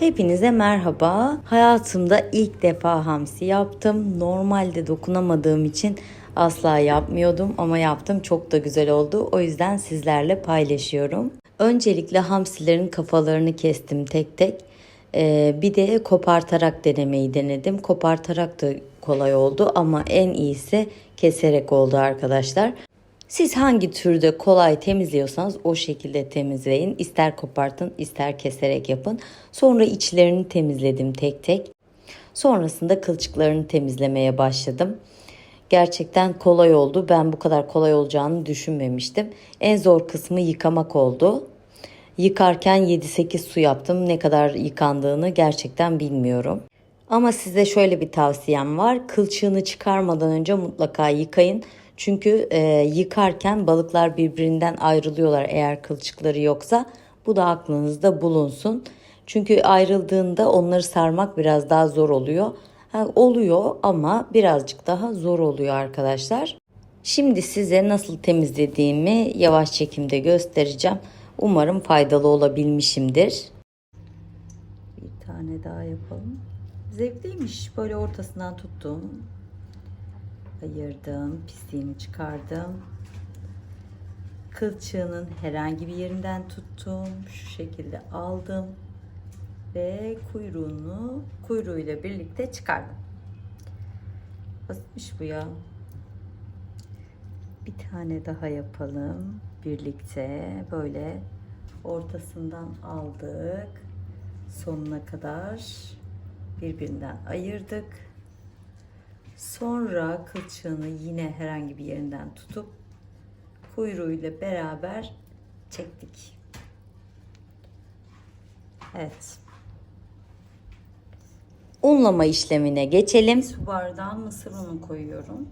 Hepinize merhaba. Hayatımda ilk defa hamsi yaptım. Normalde dokunamadığım için asla yapmıyordum ama yaptım. Çok da güzel oldu. O yüzden sizlerle paylaşıyorum. Öncelikle hamsilerin kafalarını kestim tek tek. Ee, bir de kopartarak denemeyi denedim. Kopartarak da kolay oldu ama en iyisi keserek oldu arkadaşlar. Siz hangi türde kolay temizliyorsanız o şekilde temizleyin. İster kopartın ister keserek yapın. Sonra içlerini temizledim tek tek. Sonrasında kılçıklarını temizlemeye başladım. Gerçekten kolay oldu. Ben bu kadar kolay olacağını düşünmemiştim. En zor kısmı yıkamak oldu. Yıkarken 7-8 su yaptım. Ne kadar yıkandığını gerçekten bilmiyorum. Ama size şöyle bir tavsiyem var. Kılçığını çıkarmadan önce mutlaka yıkayın. Çünkü e, yıkarken balıklar birbirinden ayrılıyorlar eğer kılçıkları yoksa. Bu da aklınızda bulunsun. Çünkü ayrıldığında onları sarmak biraz daha zor oluyor. Ha, oluyor ama birazcık daha zor oluyor arkadaşlar. Şimdi size nasıl temizlediğimi yavaş çekimde göstereceğim. Umarım faydalı olabilmişimdir. Bir tane daha yapalım. Zevkliymiş. Böyle ortasından tuttum. Ayırdım. Pisliğini çıkardım. Kılçığının herhangi bir yerinden tuttum. Şu şekilde aldım. Ve kuyruğunu kuyruğuyla birlikte çıkardım. Basitmiş bu ya. Bir tane daha yapalım. Birlikte böyle ortasından aldık. Sonuna kadar birbirinden ayırdık. Sonra kılçığını yine herhangi bir yerinden tutup kuyruğuyla beraber çektik. Evet. Unlama işlemine geçelim. Su bardağı mısır unu koyuyorum.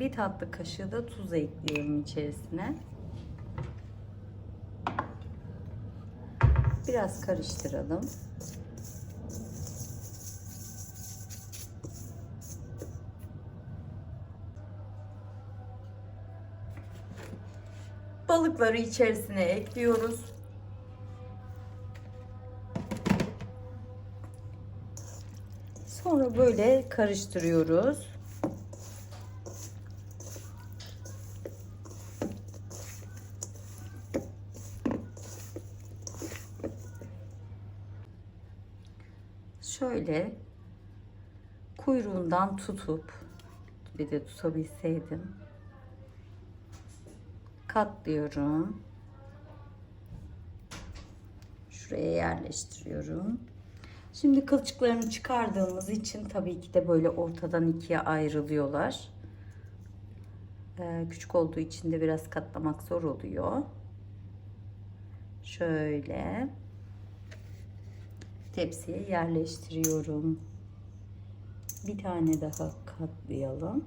Bir tatlı kaşığı da tuz ekliyorum içerisine. Biraz karıştıralım. Balıkları içerisine ekliyoruz. Sonra böyle karıştırıyoruz. Şöyle kuyruğundan tutup bir de tutabilseydim katlıyorum. Şuraya yerleştiriyorum. Şimdi kılçıklarını çıkardığımız için tabii ki de böyle ortadan ikiye ayrılıyorlar. Ee, küçük olduğu için de biraz katlamak zor oluyor. Şöyle tepsiye yerleştiriyorum. Bir tane daha katlayalım.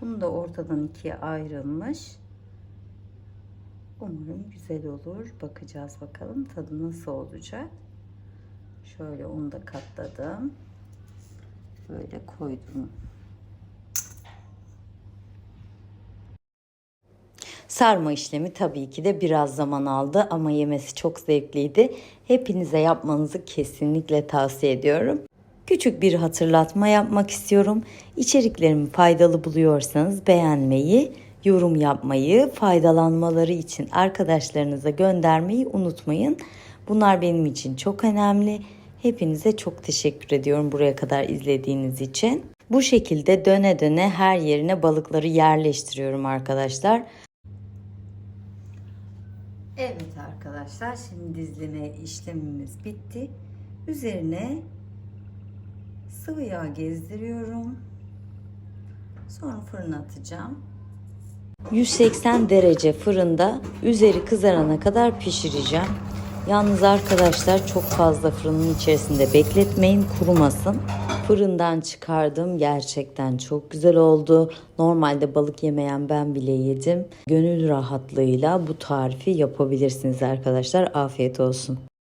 Bunu da ortadan ikiye ayrılmış. Umarım güzel olur. Bakacağız bakalım tadı nasıl olacak. Şöyle onu da katladım. Böyle koydum. Sarma işlemi tabii ki de biraz zaman aldı ama yemesi çok zevkliydi. Hepinize yapmanızı kesinlikle tavsiye ediyorum. Küçük bir hatırlatma yapmak istiyorum. İçeriklerimi faydalı buluyorsanız beğenmeyi, yorum yapmayı, faydalanmaları için arkadaşlarınıza göndermeyi unutmayın. Bunlar benim için çok önemli. Hepinize çok teşekkür ediyorum buraya kadar izlediğiniz için. Bu şekilde döne döne her yerine balıkları yerleştiriyorum arkadaşlar. Evet arkadaşlar şimdi dizleme işlemimiz bitti. Üzerine sıvı yağ gezdiriyorum. Sonra fırına atacağım. 180 derece fırında üzeri kızarana kadar pişireceğim. Yalnız arkadaşlar çok fazla fırının içerisinde bekletmeyin kurumasın. Fırından çıkardım gerçekten çok güzel oldu. Normalde balık yemeyen ben bile yedim. Gönül rahatlığıyla bu tarifi yapabilirsiniz arkadaşlar. Afiyet olsun.